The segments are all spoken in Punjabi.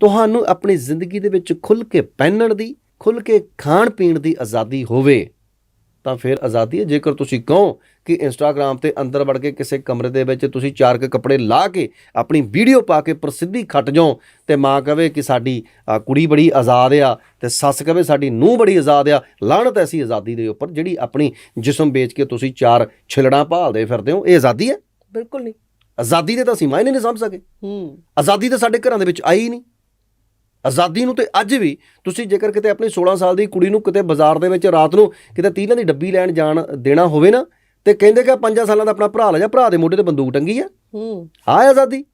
ਤੁਹਾਨੂੰ ਆਪਣੀ ਜ਼ਿੰਦਗੀ ਦੇ ਵਿੱਚ ਖੁੱਲ ਕੇ ਪਹਿਨਣ ਦੀ ਖੁੱਲ ਕੇ ਖਾਣ ਪੀਣ ਦੀ ਆਜ਼ਾਦੀ ਹੋਵੇ ਤਾਂ ਫਿਰ ਆਜ਼ਾਦੀ ਹੈ। ਜੇਕਰ ਤੁਸੀਂ ਕਹੋ ਕਿ ਇੰਸਟਾਗ੍ਰam ਤੇ ਅੰਦਰ ਵੜ ਕੇ ਕਿਸੇ ਕਮਰੇ ਦੇ ਵਿੱਚ ਤੁਸੀਂ ਚਾਰ ਕੇ ਕੱਪੜੇ ਲਾ ਕੇ ਆਪਣੀ ਵੀਡੀਓ ਪਾ ਕੇ ਪ੍ਰਸਿੱਧੀ ਖੱਟ ਜਾਓ ਤੇ ਮਾਂ ਕਹੇ ਕਿ ਸਾਡੀ ਕੁੜੀ ਬੜੀ ਆਜ਼ਾਦ ਆ ਤੇ ਸੱਸ ਕਹੇ ਸਾਡੀ ਨੂੰਹ ਬੜੀ ਆਜ਼ਾਦ ਆ ਲਾਹਣਤ ਐਸੀ ਆਜ਼ਾਦੀ ਦੇ ਉੱਪਰ ਜਿਹੜੀ ਆਪਣੀ ਜਿਸਮ ਵੇਚ ਕੇ ਤੁਸੀਂ ਚਾਰ ਛਿਲੜਾਂ ਭਾਲਦੇ ਫਿਰਦੇ ਹੋ ਇਹ ਆਜ਼ਾਦੀ ਹੈ? ਬਿਲਕੁਲ ਨਹੀਂ। ਆਜ਼ਾਦੀ ਦੇ ਤਾਂ ਅਸੀਂ ਮਾਇਨੇ ਨਹੀਂ ਸਮਝ ਸਕੇ। ਹੂੰ। ਆਜ਼ਾਦੀ ਤਾਂ ਸਾਡੇ ਘਰਾਂ ਦੇ ਵਿੱਚ ਆਈ ਨਹੀਂ। ਆਜ਼ਾਦੀ ਨੂੰ ਤੇ ਅੱਜ ਵੀ ਤੁਸੀਂ ਜੇਕਰ ਕਿਤੇ ਆਪਣੀ 16 ਸਾਲ ਦੀ ਕੁੜੀ ਨੂੰ ਕਿਤੇ ਬਾਜ਼ਾਰ ਦੇ ਵਿੱਚ ਰਾਤ ਨੂੰ ਕਿਤੇ ਤੀਲਾਂ ਦੀ ਡੱਬੀ ਲੈਣ ਜਾਣ ਦੇਣਾ ਹੋਵੇ ਨਾ ਤੇ ਕਹਿੰਦੇ ਕਿ 5 ਸਾਲਾਂ ਦਾ ਆਪਣਾ ਭਰਾ ਲੈ ਜਾ ਭਰਾ ਦੇ ਮੋਢੇ ਤੇ ਬੰਦੂਕ ਟੰਗੀ ਆ। ਹੂੰ। ਆ ਆਜ਼ਾਦੀ।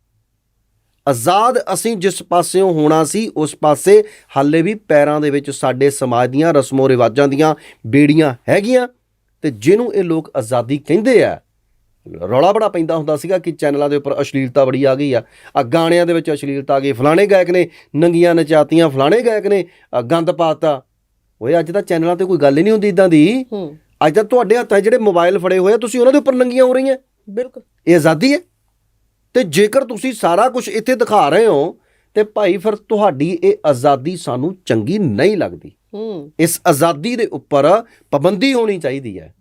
ਆਜ਼ਾਦ ਅਸੀਂ ਜਿਸ ਪਾਸਿਓਂ ਹੋਣਾ ਸੀ ਉਸ ਪਾਸੇ ਹਾਲੇ ਵੀ ਪੈਰਾਂ ਦੇ ਵਿੱਚ ਸਾਡੇ ਸਮਾਜ ਦੀਆਂ ਰਸਮੋ ਰਿਵਾਜਾਂ ਦੀਆਂ ਬੇੜੀਆਂ ਹੈਗੀਆਂ ਤੇ ਜਿਹਨੂੰ ਇਹ ਲੋਕ ਆਜ਼ਾਦੀ ਕਹਿੰਦੇ ਆ ਰੌਲਾ ਬੜਾ ਪੈਂਦਾ ਹੁੰਦਾ ਸੀਗਾ ਕਿ ਚੈਨਲਾਂ ਦੇ ਉੱਪਰ ਅਸ਼ਲੀਲਤਾ ਬੜੀ ਆ ਗਈ ਆ। ਆ ਗਾਣਿਆਂ ਦੇ ਵਿੱਚ ਅਸ਼ਲੀਲਤਾ ਆ ਗਈ। ਫਲਾਣੇ ਗਾਇਕ ਨੇ ਨੰਗੀਆਂ ਨਚਾਤੀਆਂ ਫਲਾਣੇ ਗਾਇਕ ਨੇ ਗੰਦ ਪਾਤਾ। ਓਏ ਅੱਜ ਤਾਂ ਚੈਨਲਾਂ ਤੇ ਕੋਈ ਗੱਲ ਹੀ ਨਹੀਂ ਹੁੰਦੀ ਇਦਾਂ ਦੀ। ਅੱਜ ਤਾਂ ਤੁਹਾਡੇ ਹੱਥਾਂ 'ਚ ਜਿਹੜੇ ਮੋਬਾਈਲ ਫੜੇ ਹੋਏ ਆ ਤੁਸੀਂ ਉਹਨਾਂ ਦੇ ਉੱਪਰ ਨੰਗੀਆਂ ਹੋ ਰਹੀਆਂ। ਬਿਲਕੁਲ। ਇਹ ਆਜ਼ਾਦੀ ਹੈ। ਤੇ ਜੇਕਰ ਤੁਸੀਂ ਸਾਰਾ ਕੁਝ ਇੱਥੇ ਦਿਖਾ ਰਹੇ ਹੋ ਤੇ ਭਾਈ ਫਿਰ ਤੁਹਾਡੀ ਇਹ ਆਜ਼ਾਦੀ ਸਾਨੂੰ ਚੰਗੀ ਨਹੀਂ ਲੱਗਦੀ। ਹੂੰ। ਇਸ ਆਜ਼ਾਦੀ ਦੇ ਉੱਪਰ ਪਾਬੰਦੀ ਹੋਣੀ ਚਾਹੀਦੀ ਹੈ।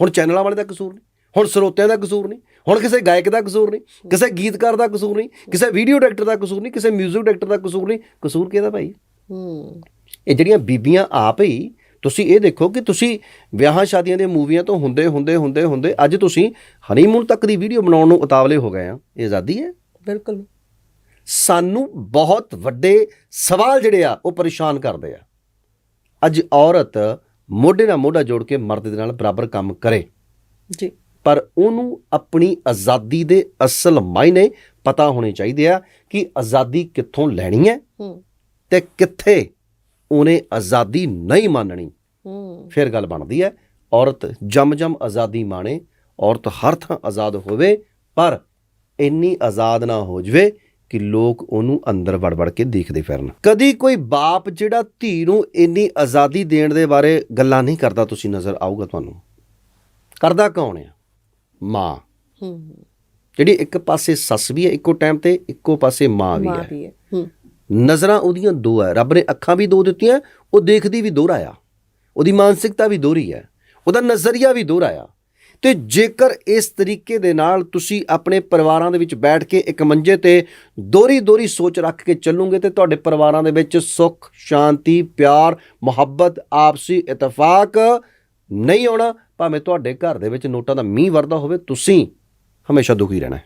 ਹੁਣ ਚੈਨਲਾਂ ਵਾਲੇ ਦਾ ਕਸੂਰ ਨਹੀਂ। ਹੁਣ ਸਰੋਤਿਆਂ ਦਾ ਕਸੂਰ ਨਹੀਂ ਹੁਣ ਕਿਸੇ ਗਾਇਕ ਦਾ ਕਸੂਰ ਨਹੀਂ ਕਿਸੇ ਗੀਤਕਾਰ ਦਾ ਕਸੂਰ ਨਹੀਂ ਕਿਸੇ ਵੀਡੀਓ ਡਾਇਰੈਕਟਰ ਦਾ ਕਸੂਰ ਨਹੀਂ ਕਿਸੇ 뮤직 ਡਾਇਰੈਕਟਰ ਦਾ ਕਸੂਰ ਨਹੀਂ ਕਸੂਰ ਕਿਹਦਾ ਭਾਈ? ਹੂੰ। ਇਹ ਜਿਹੜੀਆਂ ਬੀਬੀਆਂ ਆਪ ਹੀ ਤੁਸੀਂ ਇਹ ਦੇਖੋ ਕਿ ਤੁਸੀਂ ਵਿਆਹਾਂ ਸ਼ਾਦੀਆਂ ਦੀਆਂ ਮੂਵੀਆਂ ਤੋਂ ਹੁੰਦੇ ਹੁੰਦੇ ਹੁੰਦੇ ਹੁੰਦੇ ਅੱਜ ਤੁਸੀਂ ਹਨੀਮੂਨ ਤੱਕ ਦੀ ਵੀਡੀਓ ਬਣਾਉਣ ਨੂੰ ਉਤਾਵਲੇ ਹੋ ਗਏ ਆ। ਇਹ ਆਜ਼ਾਦੀ ਹੈ? ਬਿਲਕੁਲ। ਸਾਨੂੰ ਬਹੁਤ ਵੱਡੇ ਸਵਾਲ ਜਿਹੜੇ ਆ ਉਹ ਪਰੇਸ਼ਾਨ ਕਰਦੇ ਆ। ਅੱਜ ਔਰਤ ਮੋਢੇ ਨਾਲ ਮੋਢਾ ਜੋੜ ਕੇ ਮਰਦ ਦੇ ਨਾਲ ਬਰਾਬਰ ਕੰਮ ਕਰੇ। ਜੀ। ਪਰ ਉਹਨੂੰ ਆਪਣੀ ਆਜ਼ਾਦੀ ਦੇ ਅਸਲ ਮਾਇਨੇ ਪਤਾ ਹੋਣੇ ਚਾਹੀਦੇ ਆ ਕਿ ਆਜ਼ਾਦੀ ਕਿੱਥੋਂ ਲੈਣੀ ਹੈ ਤੇ ਕਿੱਥੇ ਉਹਨੇ ਆਜ਼ਾਦੀ ਨਹੀਂ ਮੰਨਣੀ। ਫਿਰ ਗੱਲ ਬਣਦੀ ਹੈ ਔਰਤ ਜਮ ਜਮ ਆਜ਼ਾਦੀ ਮਾਣੇ ਔਰਤ ਹਰ ਥਾਂ ਆਜ਼ਾਦ ਹੋਵੇ ਪਰ ਇੰਨੀ ਆਜ਼ਾਦ ਨਾ ਹੋ ਜਵੇ ਕਿ ਲੋਕ ਉਹਨੂੰ ਅੰਦਰ ਵੜ ਵੜ ਕੇ ਦੇਖਦੇ ਫਿਰਨ। ਕਦੀ ਕੋਈ ਬਾਪ ਜਿਹੜਾ ਧੀ ਨੂੰ ਇੰਨੀ ਆਜ਼ਾਦੀ ਦੇਣ ਦੇ ਬਾਰੇ ਗੱਲਾਂ ਨਹੀਂ ਕਰਦਾ ਤੁਸੀਂ ਨਜ਼ਰ ਆਊਗਾ ਤੁਹਾਨੂੰ। ਕਰਦਾ ਕੌਣ ਆ? ਮਾਂ। ਹੂੰ। ਜਿਹੜੀ ਇੱਕ ਪਾਸੇ ਸੱਸ ਵੀ ਹੈ ਇੱਕੋ ਟਾਈਮ ਤੇ ਇੱਕੋ ਪਾਸੇ ਮਾਂ ਵੀ ਮਾਂ ਹੈ। ਵੀ ਹੈ ਹੂੰ। ਨਜ਼ਰਾਂ ਉਹਦੀਆਂ ਦੋ ਹੈ। ਰੱਬ ਨੇ ਅੱਖਾਂ ਵੀ ਦੋ ਦਿੱਤੀਆਂ ਉਹ ਦੇਖਦੀ ਵੀ ਦੋਹਰਾ ਆ। ਉਹਦੀ ਮਾਨਸਿਕਤਾ ਵੀ ਦੋਹਰੀ ਹੈ। ਉਹਦਾ ਨਜ਼ਰੀਆ ਵੀ ਦੋਹਰਾ ਆ। ਤੇ ਜੇਕਰ ਇਸ ਤਰੀਕੇ ਦੇ ਨਾਲ ਤੁਸੀਂ ਆਪਣੇ ਪਰਿਵਾਰਾਂ ਦੇ ਵਿੱਚ ਬੈਠ ਕੇ ਇੱਕ ਮੰਜੇ ਤੇ ਦੋਹਰੀ ਦੋਹਰੀ ਸੋਚ ਰੱਖ ਕੇ ਚੱਲੋਗੇ ਤੇ ਤੁਹਾਡੇ ਪਰਿਵਾਰਾਂ ਦੇ ਵਿੱਚ ਸੁੱਖ ਸ਼ਾਂਤੀ ਪਿਆਰ ਮੁਹੱਬਤ ਆਪਸੀ ਇਤਫਾਕ ਨਹੀਂ ਆਉਣਾ ਭਾਵੇਂ ਤੁਹਾਡੇ ਘਰ ਦੇ ਵਿੱਚ ਨੋਟਾਂ ਦਾ ਮੀਂਹ ਵਰਦਾ ਹੋਵੇ, ਤੁਸੀਂ ਹਮੇਸ਼ਾ ਦੁਖੀ ਰਹਿਣਾ ਹੈ।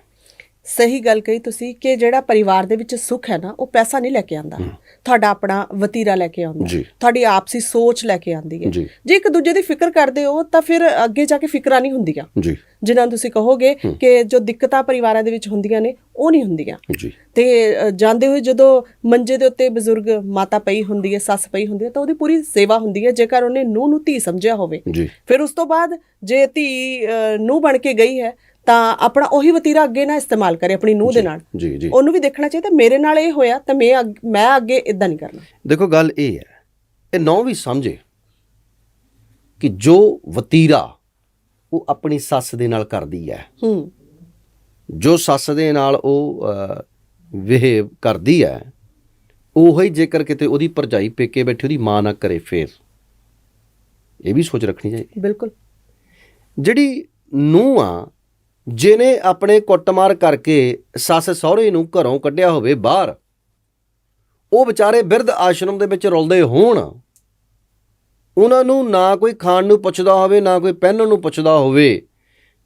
ਸਹੀ ਗੱਲ ਕਹੀ ਤੁਸੀਂ ਕਿ ਜਿਹੜਾ ਪਰਿਵਾਰ ਦੇ ਵਿੱਚ ਸੁੱਖ ਹੈ ਨਾ ਉਹ ਪੈਸਾ ਨਹੀਂ ਲੈ ਕੇ ਆਂਦਾ ਤੁਹਾਡਾ ਆਪਣਾ ਵਤੀਰਾ ਲੈ ਕੇ ਆਉਂਦਾ। ਤੁਹਾਡੀ ਆਪਸੀ ਸੋਚ ਲੈ ਕੇ ਆਂਦੀ ਹੈ। ਜੀ। ਇੱਕ ਦੂਜੇ ਦੀ ਫਿਕਰ ਕਰਦੇ ਹੋ ਤਾਂ ਫਿਰ ਅੱਗੇ ਜਾ ਕੇ ਫਿਕਰਾਂ ਨਹੀਂ ਹੁੰਦੀਆਂ। ਜੀ। ਜਿਨ੍ਹਾਂ ਨੂੰ ਤੁਸੀਂ ਕਹੋਗੇ ਕਿ ਜੋ ਦਿੱਕਤਾਂ ਪਰਿਵਾਰਾਂ ਦੇ ਵਿੱਚ ਹੁੰਦੀਆਂ ਨੇ ਉਹ ਨਹੀਂ ਹੁੰਦੀਆਂ। ਜੀ। ਤੇ ਜਾਂਦੇ ਹੋਏ ਜਦੋਂ ਮੰਜੇ ਦੇ ਉੱਤੇ ਬਜ਼ੁਰਗ ਮਾਤਾ ਪਈ ਹੁੰਦੀ ਹੈ ਸੱਸ ਪਈ ਹੁੰਦੀ ਹੈ ਤਾਂ ਉਹਦੀ ਪੂਰੀ ਸੇਵਾ ਹੁੰਦੀ ਹੈ। ਜੇਕਰ ਉਹਨੇ ਨੂੰਹ ਨੂੰ ਧੀ ਸਮਝਿਆ ਹੋਵੇ ਫਿਰ ਉਸ ਤੋਂ ਬਾਅਦ ਜੇ ਧੀ ਨੂੰਹ ਬਣ ਕੇ ਗਈ ਹੈ ਤਾਂ ਆਪਣਾ ਉਹੀ ਵਤੀਰਾ ਅੱਗੇ ਨਾ ਇਸਤੇਮਾਲ ਕਰੇ ਆਪਣੀ ਨੂੰਹ ਦੇ ਨਾਲ। ਜੀ ਜੀ। ਉਹਨੂੰ ਵੀ ਦੇਖਣਾ ਚਾਹੀਦਾ ਮੇਰੇ ਨਾਲ ਇਹ ਹੋਇਆ ਤਾਂ ਮੈਂ ਮੈਂ ਅੱਗੇ ਇਦਾਂ ਨਹੀਂ ਕਰਨਾ। ਦੇਖੋ ਗੱਲ ਇਹ ਹੈ ਇਹ ਨੌ ਵੀ ਸਮਝੇ ਕਿ ਜੋ ਵਤੀਰਾ ਉਹ ਆਪਣੀ ਸੱਸ ਦੇ ਨਾਲ ਕਰਦੀ ਹੈ ਹੂੰ। ਜੋ ਸੱਸ ਦੇ ਨਾਲ ਉਹ ਵਿਹੇਵ ਕਰਦੀ ਹੈ ਉਹ ਹੀ ਜੇਕਰ ਕਿਤੇ ਉਹਦੀ ਭਰਜਾਈ ਪੇਕੇ ਬੈਠੀ ਉਹਦੀ ਮਾਂ ਨਾ ਕਰੇ ਫੇਰ ਇਹ ਵੀ ਸੋਚ ਰੱਖਣੀ ਚਾਹੀਦੀ। ਬਿਲਕੁਲ। ਜਿਹੜੀ ਨੂੰਹ ਆ ਜਿਹਨੇ ਆਪਣੇ ਕੁੱਟਮਾਰ ਕਰਕੇ ਸੱਸ ਸਹੁਰੇ ਨੂੰ ਘਰੋਂ ਕੱਢਿਆ ਹੋਵੇ ਬਾਹਰ, ਉਹ ਵਿਚਾਰੇ ਬਿਰਧ ਆਸ਼ਰਮ ਦੇ ਵਿੱਚ ਰੁਲਦੇ ਹੋਣ। ਉਹਨਾਂ ਨੂੰ ਨਾ ਕੋਈ ਖਾਣ ਨੂੰ ਪੁੱਛਦਾ ਹੋਵੇ, ਨਾ ਕੋਈ ਪਹਿਨਣ ਨੂੰ ਪੁੱਛਦਾ ਹੋਵੇ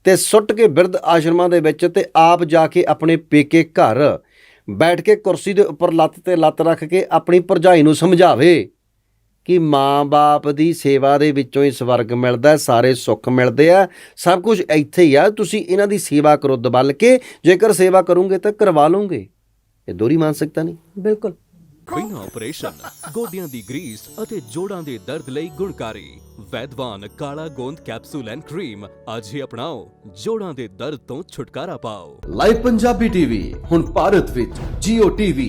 ਤੇ ਸੁੱਟ ਕੇ ਬਿਰਧ ਆਸ਼ਰਮਾਂ ਦੇ ਵਿੱਚ ਤੇ ਆਪ ਜਾ ਕੇ ਆਪਣੇ ਪੇਕੇ ਘਰ ਬੈਠ ਕੇ ਕੁਰਸੀ ਦੇ ਉੱਪਰ ਲੱਤ ਤੇ ਲੱਤ ਰੱਖ ਕੇ ਆਪਣੀ ਭਰਜਾਈ ਨੂੰ ਸਮਝਾਵੇ। ਕਿ ਮਾਂ-ਬਾਪ ਦੀ ਸੇਵਾ ਦੇ ਵਿੱਚੋਂ ਹੀ ਸਵਰਗ ਮਿਲਦਾ ਸਾਰੇ ਸੁੱਖ ਮਿਲਦੇ ਆ। ਸਭ ਕੁਝ ਇੱਥੇ ਹੀ ਆ। ਤੁਸੀਂ ਇਹਨਾਂ ਦੀ ਸੇਵਾ ਕਰੋ ਦਬਲ ਕੇ। ਜੇਕਰ ਸੇਵਾ ਕਰੋਗੇ ਤਾਂ ਕਰਵਾ ਲਓਗੇ। ਇਹ ਦੋਰੀ ਮਾਨਸਿਕਤਾ ਨਹੀਂ? ਬਿਲਕੁਲ। ਬਿਨਾਂ ਆਪਰੇਸ਼ਨ ਗੋਡਿਆਂ ਦੀ ਗਰੀਸ ਅਤੇ ਜੋੜਾਂ ਦੇ ਦਰਦ ਲਈ ਗੁਣਕਾਰੀ। ਵੈਦਵਾਨ ਕਾਲਾ ਗੋਂਦ ਕੈਪਸੂਲ ਐਂਡ ਕਰੀਮ ਅੱਜ ਹੀ ਅਪਣਾਓ। ਜੋੜਾਂ ਦੇ ਦਰਦ ਤੋਂ ਛੁਟਕਾਰਾ ਪਾਓ। ਲਾਈਵ ਪੰਜਾਬੀ ਟੀਵੀ ਹੁਣ ਭਾਰਤ ਵਿੱਚ Jio TV,